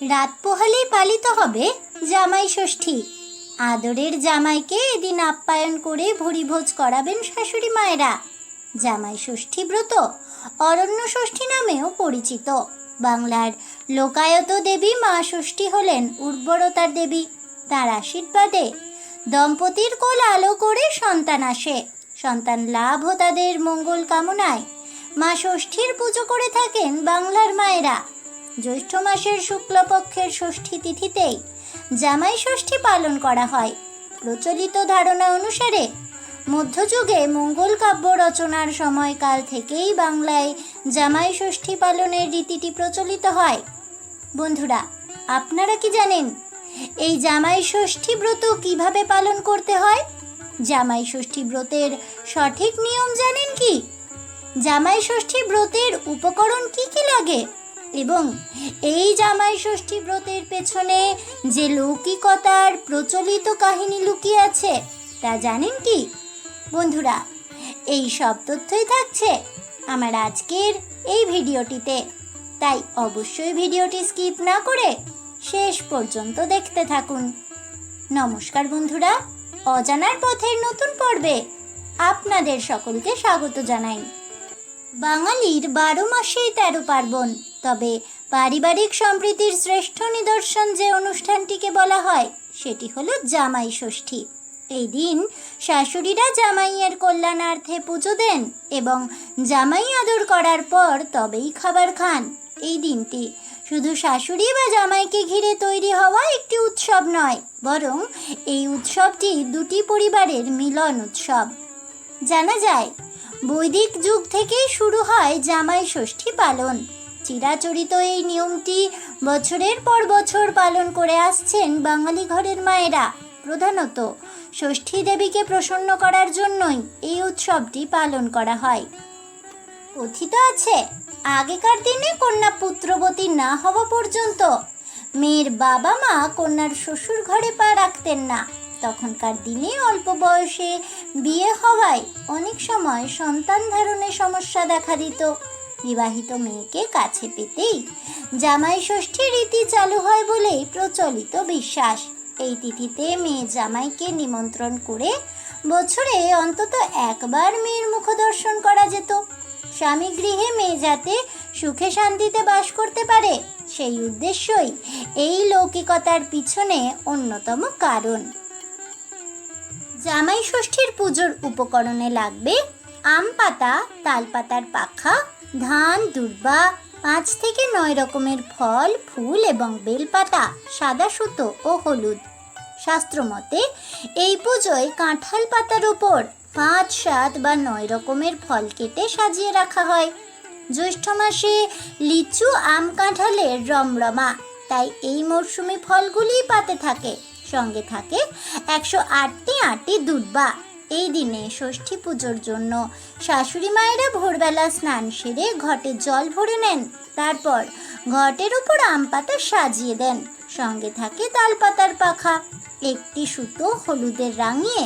রাত পোহালেই পালিত হবে জামাই ষষ্ঠী। আদরের জামাইকে এদিন আপ্যায়ন করে ভুরিভোজ করাবেন শাশুড়ি মায়েরা। জামাই ষষ্ঠী ব্রত অরণ্য ষষ্ঠী নামেও পরিচিত। বাংলার লোকায়ত দেবী মা ষষ্ঠী হলেন উর্বরতার দেবী। তার আশীর্বাদে দম্পতির কোল আলো করে সন্তান আসে। সন্তান লাভ ও তাদের মঙ্গল কামনায় মা ষষ্ঠীর পুজো করে থাকেন বাংলার মায়েরা। জ্যৈষ্ঠ মাসের শুক্লপক্ষের ষষ্ঠী তিথিতেই জামাই ষষ্ঠী পালন করা হয়। প্রচলিত ধারণা অনুসারে মধ্যযুগে মঙ্গল কাব্য রচনার সময়কাল থেকেই বাংলায় জামাই ষষ্ঠী পালনের রীতিটি প্রচলিত হয়। বন্ধুরা, আপনারা কি জানেন, এই জামাই ষষ্ঠী ব্রত কীভাবে পালন করতে হয়? জামাই ষষ্ঠী ব্রতের সঠিক নিয়ম জানেন কি? জামাই ষষ্ঠী ব্রতের উপকরণ কি কি লাগে? এবং এই জামাই ষষ্ঠী ব্রতের পেছনে যে লৌকিকতার প্রচলিত কাহিনী লুকিয়ে আছে, তা জানেন কি? বন্ধুরা, এই সব তথ্যই থাকছে আমার আজকের এই ভিডিওটিতে। তাই অবশ্যই ভিডিওটি স্কিপ না করে শেষ পর্যন্ত দেখতে থাকুন। নমস্কার বন্ধুরা, অজানার পথের নতুন পর্বে আপনাদের সকলকে স্বাগত জানাই। বাঙালির বারো মাসেই তেরো পার্বণ। তবে পারিবারিক সম্প্রীতির শ্রেষ্ঠ নিদর্শন যে অনুষ্ঠানটিকে বলা হয়, সেটি হলো জামাই ষষ্ঠী। এই দিন শাশুড়িরা জামাইয়ের কল্যাণার্থে পুজো দেন এবং জামাই আদর করার পর তবেই খাবার খান। এই দিনটি শুধু শাশুড়ি বা জামাইকে ঘিরে তৈরি হওয়া একটি উৎসব নয়, বরং এই উৎসবটি দুটি পরিবারের মিলন উৎসব। জানা যায়, বৈদিক যুগ থেকেই শুরু হয় জামাই ষষ্ঠী পালন। চিরাচরিত এই নিয়মটি বছরের পর বছর পালন করে আসছেন বাঙালি ঘরের মায়েরা। প্রধানত, ষষ্ঠী দেবীকে প্রসন্ন করার জন্যই এই উৎসবটি পালন করা হয়। কথিত আছে, আগেকার দিনে কন্যা পুত্রবতী না হওয়া পর্যন্ত মেয়ের বাবা মা কন্যার শ্বশুর ঘরে পা রাখতেন না। তখনকার দিনে অল্প বয়সে বিয়ে হওয়ায় অনেক সময় সন্তান ধারণে সমস্যা দেখা দিত। বিবাহিত মেয়েকে কাছে পেতেই জামাই ষষ্ঠী রীতি চালু হয় বলেই প্রচলিত বিশ্বাস। এই তিথিতে মেয়ে জামাইকে নিমন্ত্রণ করে বছরে অন্তত একবার মেয়ের মুখ দর্শন করা যেত। স্বামী গৃহে মেয়ে যাতে সুখে শান্তিতে বাস করতে পারে, সেই উদ্দেশ্যই এই লৌকিকতার পিছনে অন্যতম কারণ। জামাই ষষ্ঠীর পুজোর উপকরণে লাগবে আম পাতা তালপাতার পাখা ধান, দুর্বা, পাঁচ থেকে নয় রকমের ফল, ফুল এবং বেলপাতা, সাদা সুতো ও হলুদ। শাস্ত্রমতে এই পুজোয় কাঁঠাল পাতার ওপর পাঁচ, সাত বা নয় রকমের ফল কেটে সাজিয়ে রাখা হয়। জ্যৈষ্ঠ মাসে লিচু, আম কাঁঠালের রমরমা, তাই এই মরশুমি ফলগুলিই পাতে থাকে। সঙ্গে থাকে একশো আটটি আটটি দুর্বা। এই দিনে ষষ্ঠী পুজোর জন্য শাশুড়ি মায়েরা ভোরবেলা স্নান সেরে ঘটে জল ভরে নেন। তারপর ঘটের উপর আম পাতা সাজিয়ে দেন। সঙ্গে থাকে তালপাতার পাখা। একটি সুতো হলুদের রাঙিয়ে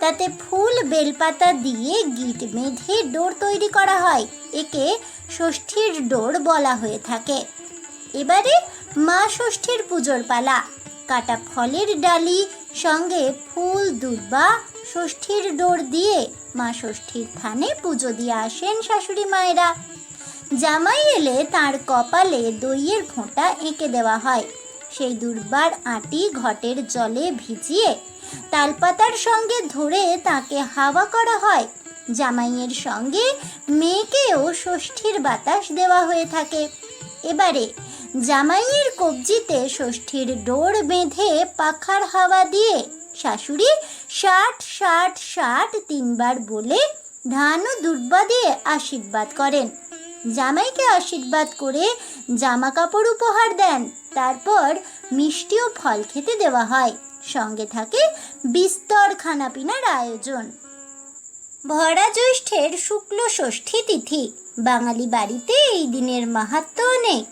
তাতে ফুল, বেলপাতা দিয়ে গিট বেঁধে ডোর তৈরি করা হয়। একে ষষ্ঠীর ডোর বলা হয়ে থাকে। এবারে মা ষষ্ঠীর পুজোর পালা। কাটা ফলের ডালি, সঙ্গে ফুল দুর্বা ষষ্ঠীর ডোর দিয়ে মা ষষ্ঠীর থানে পুজো দিয়ে আসেন শাশুড়ি মায়েরা। জামাই এলে তার কপালে দইয়ের ফোঁটা এঁকে দেওয়া হয়। সেই দুর্বার আটি ঘটের জলে ভিজিয়ে তালপাতার সঙ্গে ধরে তাকে হাওয়া করা হয়। জামাইয়ের সঙ্গে মেয়েকেও ষষ্ঠীর বাতাস দেওয়া হয়ে থাকে। এবারে জামাইয়ের কবজিতে ষষ্ঠীর ডোর বেঁধে পাখার হাওয়া দিয়ে শাশুড়ি ষাট ষাট ষাট তিনবার বলে ধান ও দুর্বা দিয়ে আশীর্বাদ করেন। জামাইকে আশীর্বাদ করে জামা কাপড় উপহার দেন। তারপর মিষ্টি ও ফল খেতে দেওয়া হয়। সঙ্গে থাকে বিস্তর খানাপিনার আয়োজন। ভরা জ্যৈষ্ঠের শুক্ল ষষ্ঠী তিথি। বাঙালি বাড়িতে এই দিনের মাহাত্ম অনেক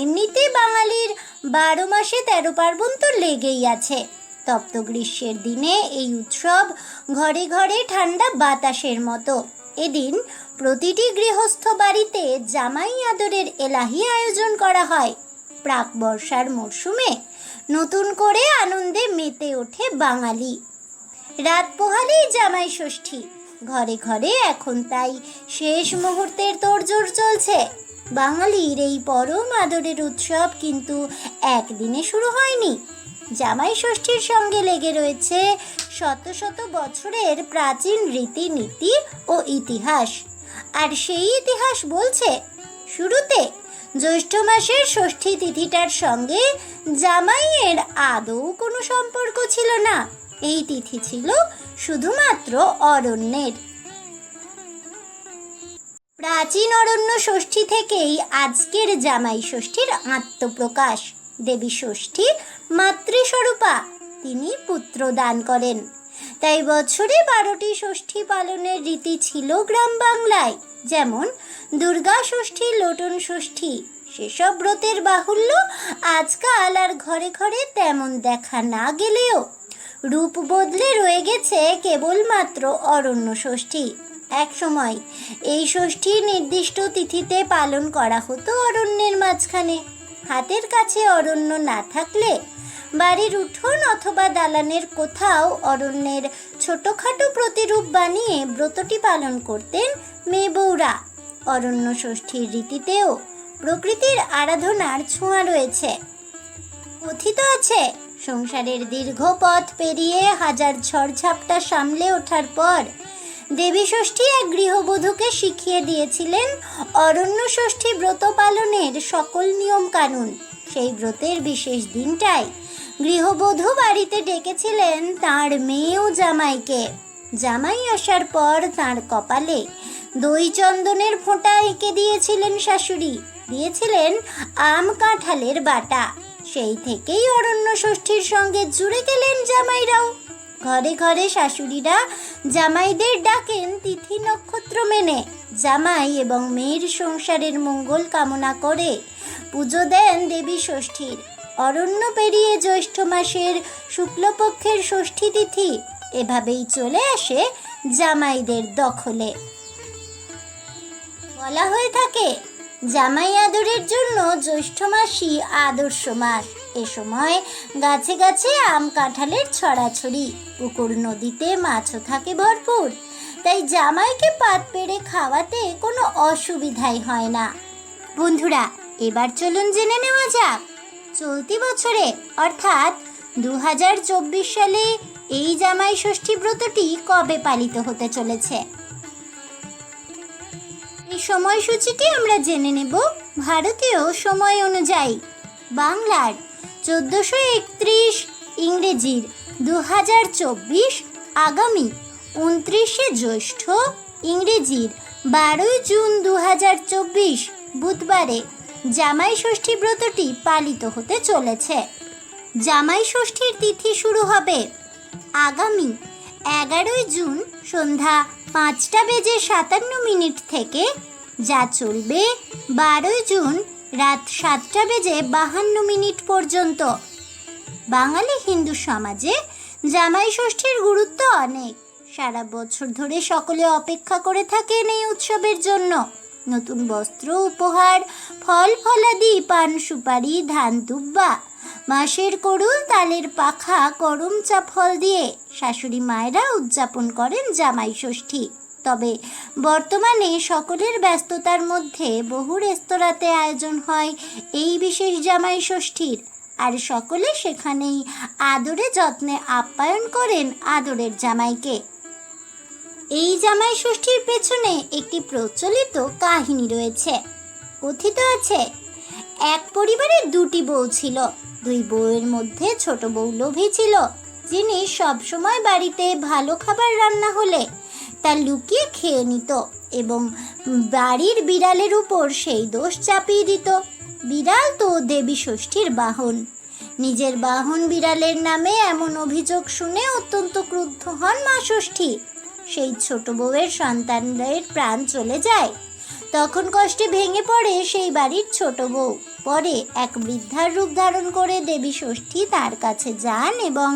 এমনিতে বাঙালির বারো মাসে তেরো পার্বণ তো লেগেই আছে। তপ্ত গ্রীষ্মের দিনে এই উৎসব ঘরে ঘরে ঠান্ডা বাতাসের মতো। এদিন প্রতিটি গৃহস্থ বাড়িতে জামাই আদরের এলাহি আয়োজন করা হয়। প্রাক বর্ষার মরশুমে নতুন করে আনন্দে মেতে ওঠে বাঙালি। রাত পোহালেই জামাই ষষ্ঠী। ঘরে ঘরে এখন তাই শেষ মুহূর্তের তোড়জোড় চলছে। বাঙালির এই পরম আদরের উৎসব কিন্তু একদিনে শুরু হয়নি। জামাই ষষ্ঠীর সঙ্গে লেগে রয়েছে শত শত বছরের প্রাচীন রীতিনীতি ও ইতিহাস। আর সেই ইতিহাস বলছে, শুরুতে জ্যৈষ্ঠ মাসের ষষ্ঠী তিথিটার সঙ্গে জামাইয়ের আদৌ কোনো সম্পর্ক ছিল না। এই তিথি ছিল শুধুমাত্র অরণ্যের। প্রাচীন অরণ্য ষষ্ঠী থেকেই আজকের জামাই ষষ্ঠীর আত্মপ্রকাশ। দেবী ষষ্ঠী মাতৃস্বরূপা, তিনি পুত্র দান করেন। তাই বছরে বারোটি ষষ্ঠী পালনের রীতি ছিল গ্রাম বাংলায়, যেমন দুর্গা ষষ্ঠী, লোটন ষষ্ঠী। সেসব ব্রতের বাহুল্য আজকাল আর ঘরে ঘরে তেমন দেখা না গেলেও রূপ বদলে রয়ে গেছে কেবলমাত্র অরণ্য ষষ্ঠী। এক সময় এই ষষ্ঠী নির্দিষ্ট তিথিতে পালন করা হতো অরণ্যের মাঝখানে। হাতের কাছে অরণ্য না থাকলে বাড়ির উঠোন অথবা দালানের কোথাও অরণ্যের ছোটোখাটো প্রতিরূপ বানিয়ে ব্রতটি পালন করতেন মেয়ে বউরা। অরণ্য ষষ্ঠীর রীতিতেও প্রকৃতির আরাধনার ছোঁয়া রয়েছে। কথিত আছে, সংসারের দীর্ঘ পথ পেরিয়ে হাজার ঝড়ঝাপটা সামলে ওঠার পর দেবী ষষ্ঠী এক গৃহবধূকে শিখিয়ে দিয়েছিলেন অরণ্য ষষ্ঠী ব্রত পালনের সকল নিয়ম কানুন। সেই ব্রতের বিশেষ দিনটায় গৃহবধূ বাড়িতে ডেকেছিলেন তার মেয়েও জামাইকে। জামাই আসার পর তার কপালে দই চন্দনের ফোঁটা এঁকে দিয়েছিলেন শাশুড়ি। দিয়েছিলেন আম কাঁঠালের বাটা। সেই থেকেই অরণ্য ষষ্ঠীর সঙ্গে জুড়ে গেলেন জামাইরাও। ঘরে ঘরে শাশুড়িরা জামাইদের ডাকেন তিথি নক্ষত্র মেনে। জামাই এবং মেয়ের সংসারের মঙ্গল কামনা করে পুজো দেন দেবী ষষ্ঠীর। অরণ্য পেরিয়ে জ্যৈষ্ঠ মাসের শুক্লপক্ষের ষষ্ঠী তিথি। এভাবেই চলে আসে জামাইদের দখলে। বলা হয়ে থাকে, জামাই আদরের জন্য জ্যৈষ্ঠ মাসই আদর্শ মাস। এ সময় গাছে গাছে আম কাঁঠালের ছড়াছড়ি, পুকুর নদীতে মাছও থাকে ভরপুর। তাই জামাইকে পাত পেড়ে খাওয়াতে কোনো অসুবিধাই হয় না। বন্ধুরা, এবার চলুন জেনে নেওয়া যাক চলতি বছরে, অর্থাৎ দু হাজার চব্বিশ সালে এই জামাই ষষ্ঠী ব্রতটি কবে পালিত হতে চলেছে? এই সময়সূচিটি আমরা জেনে নেব ভারতীয় সময় অনুযায়ী। বাংলার চোদ্দোশো একত্রিশ ইংরেজির দু হাজার চব্বিশ আগামী উনত্রিশে জ্যৈষ্ঠ ইংরেজির বারোই জুন দু হাজার চব্বিশ বুধবারে জামাই ষষ্ঠী ব্রতটি পালিত হতে চলেছে। জামাই ষষ্ঠীর তিথি শুরু হবে আগামী এগারোই জুন সন্ধ্যা পাঁচটা বেজে সাতান্ন মিনিট থেকে, যা চলবে বারোই জুন রাত সাতটা বেজে বাহান্ন মিনিট পর্যন্ত। বাঙালি হিন্দু সমাজে জামাই ষষ্ঠীর গুরুত্ব অনেক। সারা বছর ধরে সকলে অপেক্ষা করে থাকেন এই উৎসবের জন্য। নতুন বস্ত্র, উপহার, ফল, ফলাদি, পান, সুপারি, ধান, দুব্বা। মাসের করুল তালের পাখা করম চা ফল দিয়ে শাশুড়ি মায়েরা উদযাপন করেন জামাই ষষ্ঠী। তবে বর্তমানে সকলের ব্যস্ততার মধ্যে বহু রেস্তোরাঁতে আয়োজন হয় এই বিশেষ জামাই ষষ্ঠীর। আর সকলে সেখানেই আদরে যত্নে আপ্যায়ন করেন আদরের জামাইকে। এই জামাই ষষ্ঠীর পেছনে একটি প্রচলিত কাহিনী রয়েছে। কথিত আছে, এক পরিবারে দুটি বউ ছিল। দুই বউয়ের মধ্যে ছোট বউ লোভী ছিল, যিনি সবসময় বাড়িতে ভালো খাবার রান্না হলে তা লুকিয়ে খেয়ে নিত এবং বাড়ির বিড়ালের উপর সেই দোষ চাপিয়ে দিত। বিড়াল তো দেবী ষষ্ঠীর বাহন। নিজের বাহন বিড়ালের নামে এমন অভিযোগ শুনে অত্যন্ত ক্রুদ্ধ হন মা ষষ্ঠী। সেই ছোট বউয়ের সন্তানদের প্রাণ চলে যায়। তখন কষ্টে ভেঙে পড়ে সেই বাড়ির ছোট বউ। পরে এক বৃদ্ধার রূপ ধারণ করে দেবী ষষ্ঠী তার কাছে যান এবং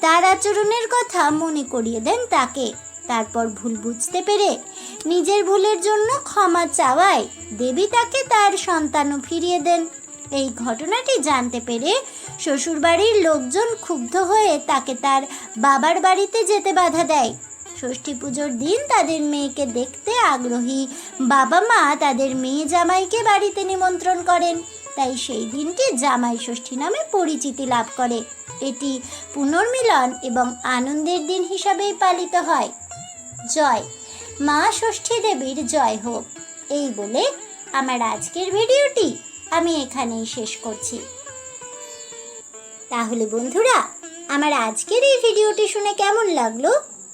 তার আচরণের কথা মনে করিয়ে দেন তাকে। তারপর ভুল বুঝতে পেরে নিজের ভুলের জন্য ক্ষমা চাওয়ায় দেবী তাকে তার সন্তানও ফিরিয়ে দেন। এই ঘটনাটি জানতে পেরে শ্বশুরবাড়ির লোকজন ক্ষুব্ধ হয়ে তাকে তার বাবার বাড়িতে যেতে বাধা দেয়। ষষ্ঠী পুজোর দিন তাদের মেয়েকে দেখতে আগ্রহী। বাবা মা তাদের মেয়ে জামাইকে বাড়িতে নিমন্ত্রণ করেন। তাই সেই দিনটি জামাই ষষ্ঠী নামে পরিচিতি লাভ করে। এটি পুনর্মিলন এবং আনন্দের দিন হিসাবেই পালিত হয়। জয়, মা ষষ্ঠী দেবীর জয় হোক। এই বলে আমার আজকের ভিডিওটি আমি এখানেই শেষ করছি। তাহলে বন্ধুরা, আমার আজকের এই ভিডিওটি শুনে কেমন লাগল?